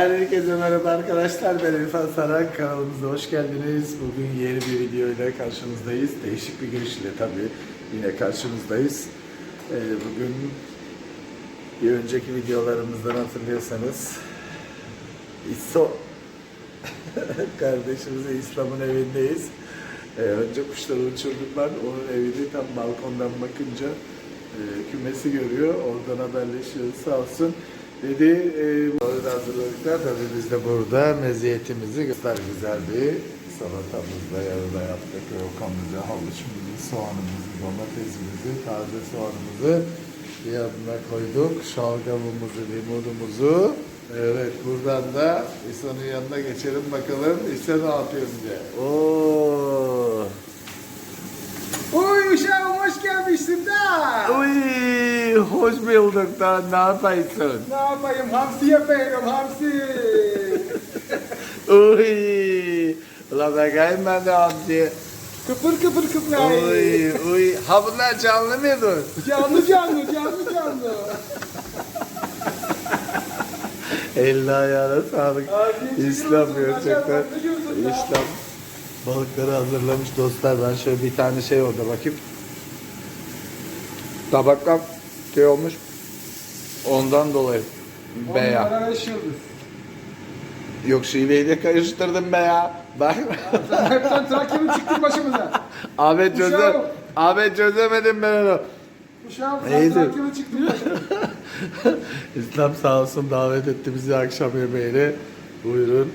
Herkese merhaba arkadaşlar. Ben İrfan Saran. Kanalımıza hoş geldiniz. Bugün yeni bir video ile karşınızdayız. Değişik bir girişle tabii yine karşınızdayız. Ee, bugün bir önceki videolarımızdan hatırlıyorsanız İso kardeşimizin İslam'ın evindeyiz. Ee, önce kuşları uçurduklar. Onun evini tam balkondan bakınca e, kümesi görüyor. Oradan haberleşiyoruz sağ olsun. Dedi, orada hazırladıklar. Tabii biz de burada meziyetimizi göster güzel bir salatamızla yanında yaptık. Rokamızı, havuçumuzu, soğanımızı, domatesimizi, taze soğanımızı yanına koyduk. Şalgamımızı, limonumuzu. Evet buradan da İhsan'ın yanına geçelim bakalım. İhsan ne yapıyor bize? Oo. Oy uşağım hoş gelmişsin da. Uy, hoş bulduk da ne yapıyorsun? Ne yapayım hamsi yapıyorum hamsi. Uy, ulan bakayım ben de hamsi. kıpır kıpır kıpır. Uy, uy, ha bunlar canlı mıydı? Canlı canlı canlı canlı. Eline ayağına sağlık. Olsun, İslam gerçekten. İslam. Balıkları hazırlamış dostlar. Ben şöyle bir tane şey orada bakayım. Tabaktan şey olmuş. Ondan dolayı. Beya. Onlara beş yıldız. Yok şiveyle karıştırdım be ya. Bak. Sen hepten Trakya'nın çıktın başımıza. Ahmet çöze. Ahmet çözemedim ben onu. Uşağım sen Neydi? Trakya'nın çıktın başımıza. İslam sağ olsun davet etti bizi akşam yemeğine. Buyurun.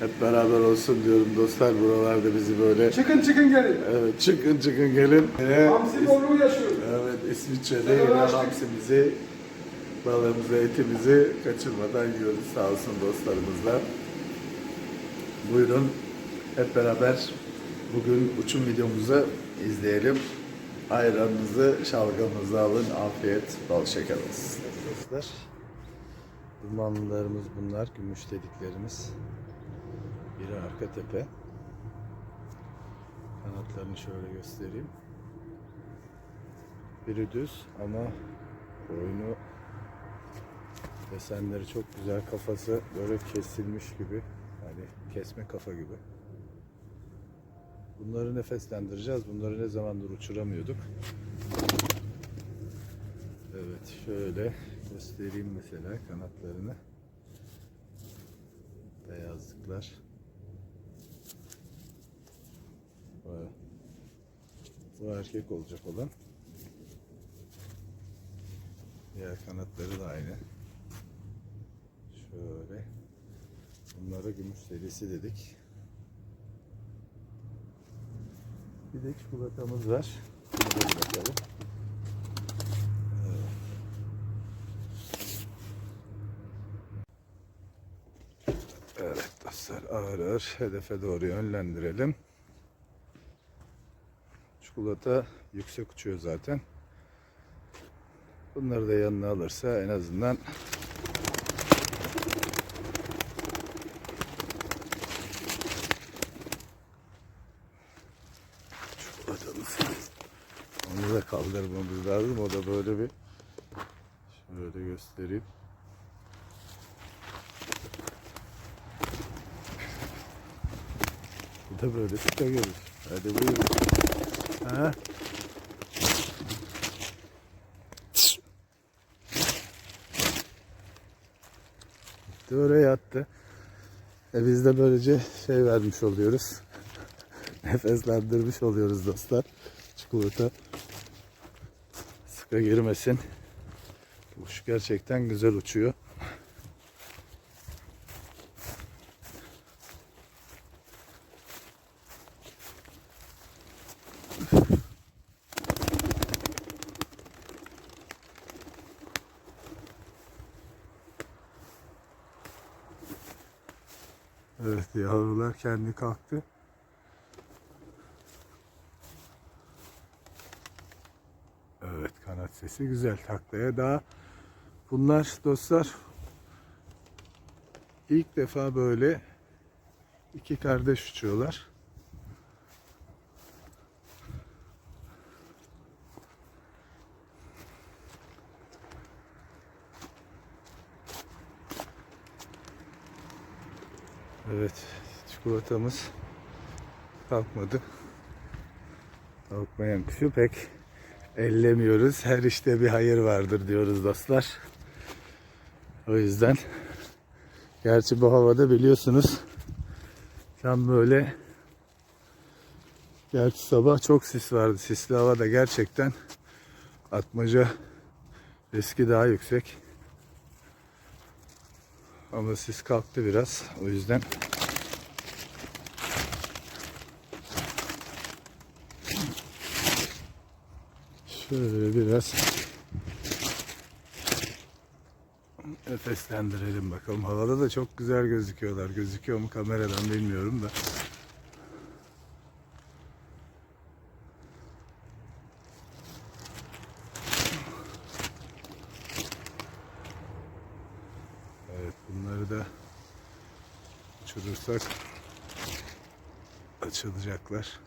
Hep beraber olsun diyorum dostlar. Buralarda bizi böyle Çıkın çıkın gelin. evet, çıkın çıkın gelin. Ee, Hamsi bolluğu yaşıyoruz. Evet İsviçre'de yine hamsimizi, balığımızı, etimizi kaçırmadan yiyoruz sağ olsun dostlarımızla. Buyurun hep beraber bugün uçum videomuzu izleyelim. Ayranınızı, şalgamınızı alın. Afiyet, bal şeker olsun. Dostlar, dumanlarımız bunlar, gümüş dediklerimiz. Biri arka tepe. Kanatlarını şöyle göstereyim. Biri düz ama boynu desenleri çok güzel. Kafası böyle kesilmiş gibi. Yani kesme kafa gibi. Bunları nefeslendireceğiz. Bunları ne zamandır uçuramıyorduk. Evet şöyle göstereyim mesela kanatlarını. Beyazlıklar. Bu, bu erkek olacak olan. Diğer kanatları da aynı. Şöyle. Bunlara gümüş serisi dedik. Bir de çikolatamız var. Buna da. Evet dostlar ağır ağır hedefe doğru yönlendirelim. Çikolata yüksek uçuyor zaten. Bunları da yanına alırsa en azından çikolatamız. Onu da kaldırmamız lazım. O da böyle bir şöyle göstereyim. Bu da böyle görür. Hadi buyurun. Ha? Gitti oraya attı. E biz de böylece şey vermiş oluyoruz. Nefeslendirmiş oluyoruz dostlar. Çikolata sıka girmesin. Kuş gerçekten güzel uçuyor. Evet yavrular kendi kalktı. Evet kanat sesi güzel taklaya daha bunlar dostlar ilk defa böyle iki kardeş uçuyorlar. Evet, çikolatamız kalkmadı. Kalkmayan kuşu pek ellemiyoruz. Her işte bir hayır vardır diyoruz dostlar. O yüzden gerçi bu havada biliyorsunuz tam böyle gerçi sabah çok sis vardı. Sisli havada gerçekten atmaca riski daha yüksek. Ama sis kalktı biraz. O yüzden şöyle biraz nefeslendirelim bakalım. Havada da çok güzel gözüküyorlar. Gözüküyor mu kameradan bilmiyorum da. Evet bunları da uçurursak açılacaklar.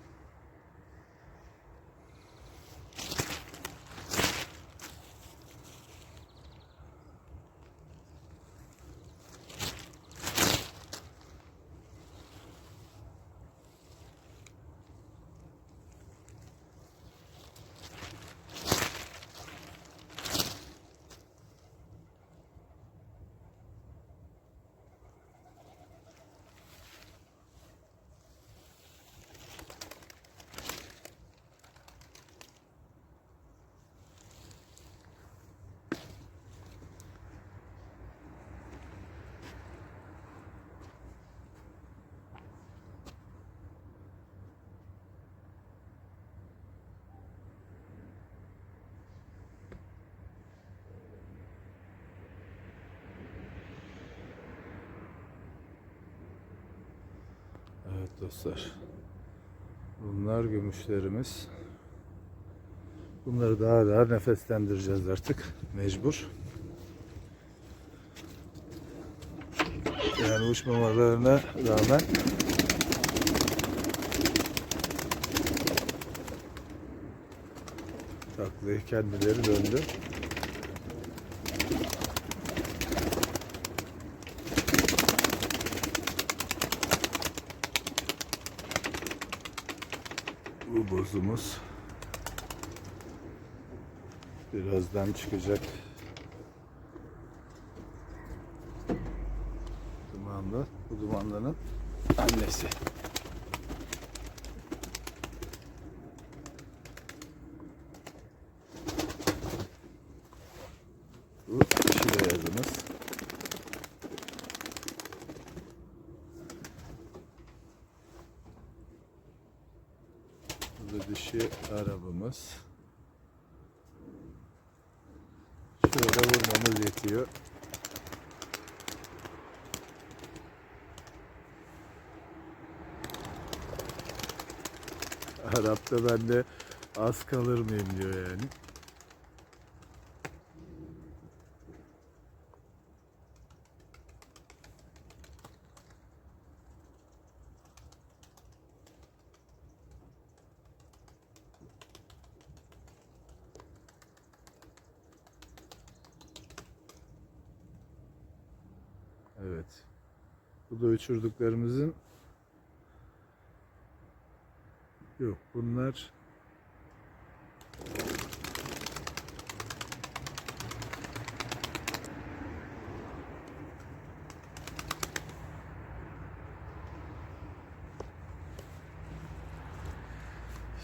Dostlar. Bunlar gümüşlerimiz. Bunları daha daha nefeslendireceğiz artık. Mecbur. Yani uçmamalarına rağmen taklayı kendileri döndü. Bu bozumuz birazdan çıkacak. Dumanlı. Bu dumanlının annesi. Bu dişi beyazımız. Bu da dişi arabamız. Şöyle vurmamız yetiyor. Arap'ta bende az kalır mıyım diyor yani. Evet. Bu da uçurduklarımızın Yok bunlar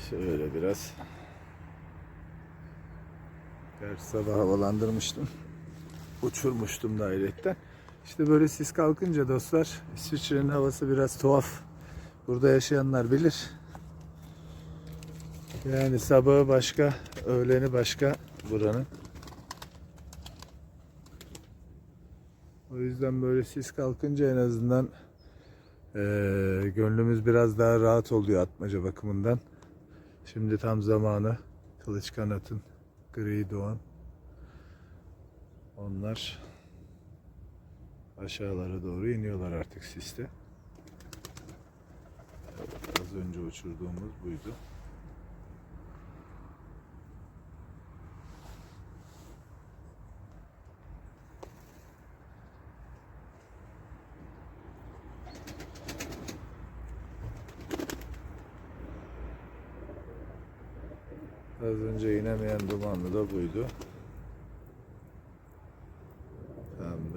Şöyle biraz Gerçi sabah havalandırmıştım. Uçurmuştum da ayrıca. İşte böyle sis kalkınca dostlar İsviçre'nin havası biraz tuhaf. Burada yaşayanlar bilir. Yani sabahı başka, öğleni başka buranın. O yüzden böyle sis kalkınca en azından eee, gönlümüz biraz daha rahat oluyor atmaca bakımından. Şimdi tam zamanı. Kılıç kanatın, gri doğan. Onlar aşağılara doğru iniyorlar artık siste. Az önce uçurduğumuz buydu. Az önce inemeyen dumanlı da buydu.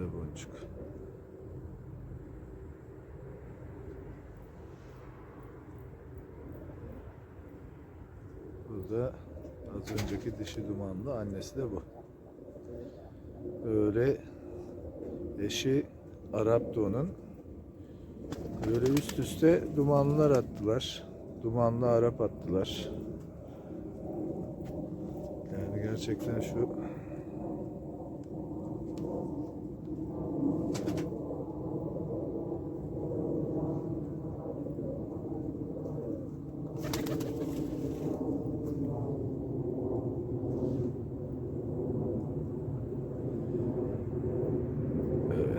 Pembe boncuk. Bu da az önceki dişi dumanlı, annesi de bu. Böyle eşi Arap'tı onun. Böyle üst üste dumanlılar attılar. Dumanlı Arap attılar. Yani gerçekten şu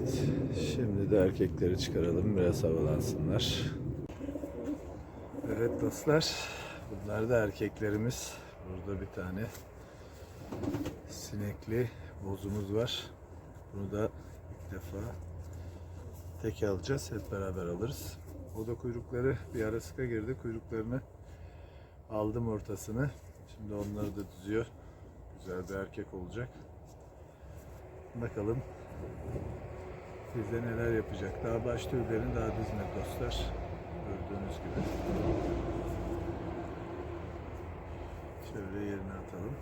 Evet. Şimdi de erkekleri çıkaralım. Biraz havalansınlar. Evet dostlar. Bunlar da erkeklerimiz. Burada bir tane sinekli bozumuz var. Bunu da ilk defa tek alacağız. Hep beraber alırız. O da kuyrukları bir ara sıka girdi. Kuyruklarını aldım ortasını. Şimdi onları da düzüyor. Güzel bir erkek olacak. Bakalım Bizde neler yapacak? Daha baş tüylerini daha dizmedi dostlar. Gördüğünüz gibi. Şöyle yerine atalım.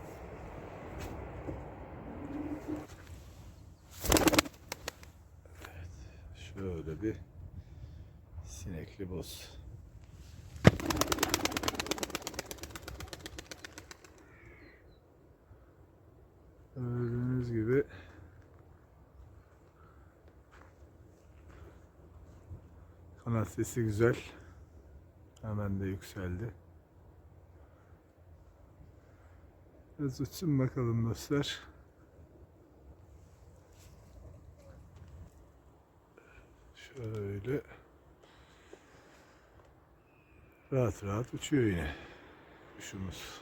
Evet. Şöyle bir sinekli boz. Gördüğünüz gibi Kanat sesi güzel. Hemen de yükseldi. Biraz uçsun bakalım dostlar. Şöyle rahat rahat uçuyor yine kuşumuz.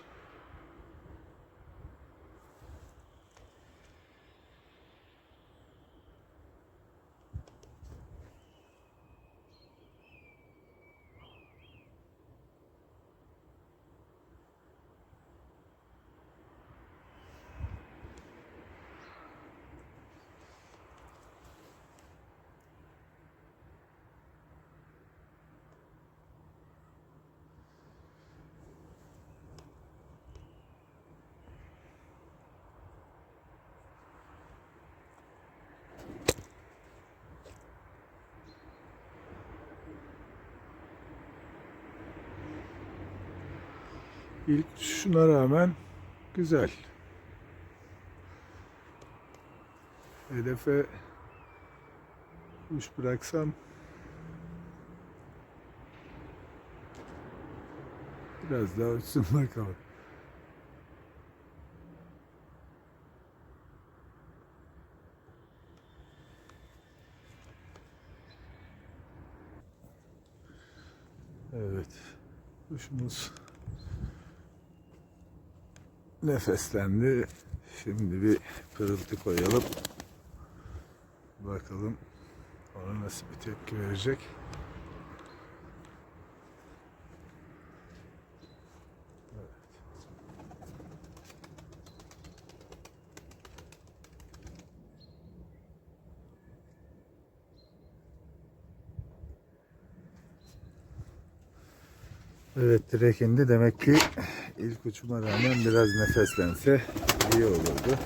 İlk şuna rağmen güzel. Hedefe kuş bıraksam biraz daha uçsun bakalım. Evet. Kuşumuz nefeslendi. Şimdi bir pırıltı koyalım. Bakalım ona nasıl bir tepki verecek. Evet. Evet direkt indi. Demek ki ilk uçuma rağmen biraz nefeslense iyi olurdu.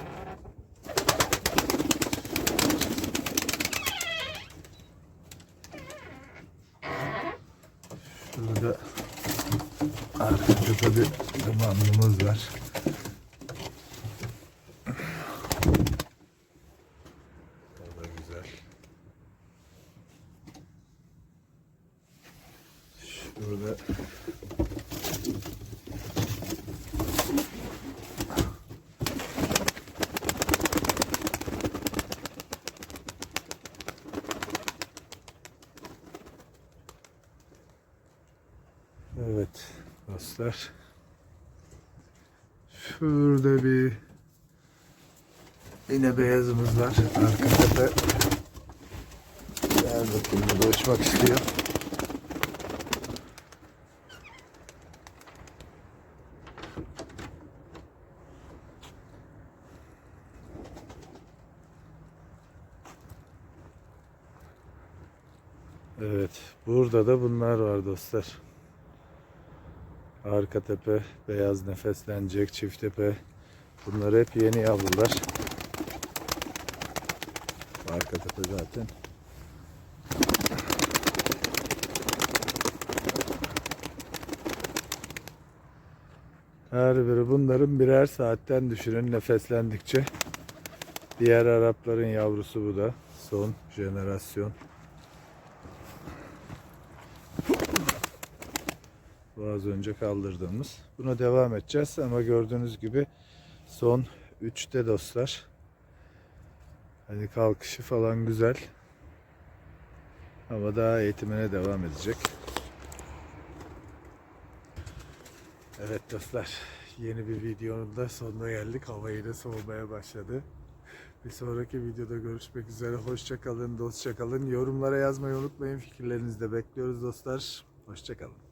Şurada arkada bir dumanlımız var. Evet dostlar. Şurada bir yine beyazımız var. Arkada da beyaz bakımda da uçmak istiyor. Evet. Burada da bunlar var dostlar. Arka tepe, beyaz nefeslenecek, çift tepe. Bunlar hep yeni yavrular. Arka tepe zaten. Her biri bunların birer saatten düşünün nefeslendikçe. Diğer Arapların yavrusu bu da. Son jenerasyon. Az önce kaldırdığımız. Buna devam edeceğiz ama gördüğünüz gibi son 3'te dostlar. Hani kalkışı falan güzel. Ama daha eğitimine devam edecek. Evet dostlar, yeni bir videonun da sonuna geldik. Hava yine soğumaya başladı. Bir sonraki videoda görüşmek üzere. Hoşça kalın, dostça kalın. Yorumlara yazmayı unutmayın. Fikirlerinizi de bekliyoruz dostlar. Hoşça kalın.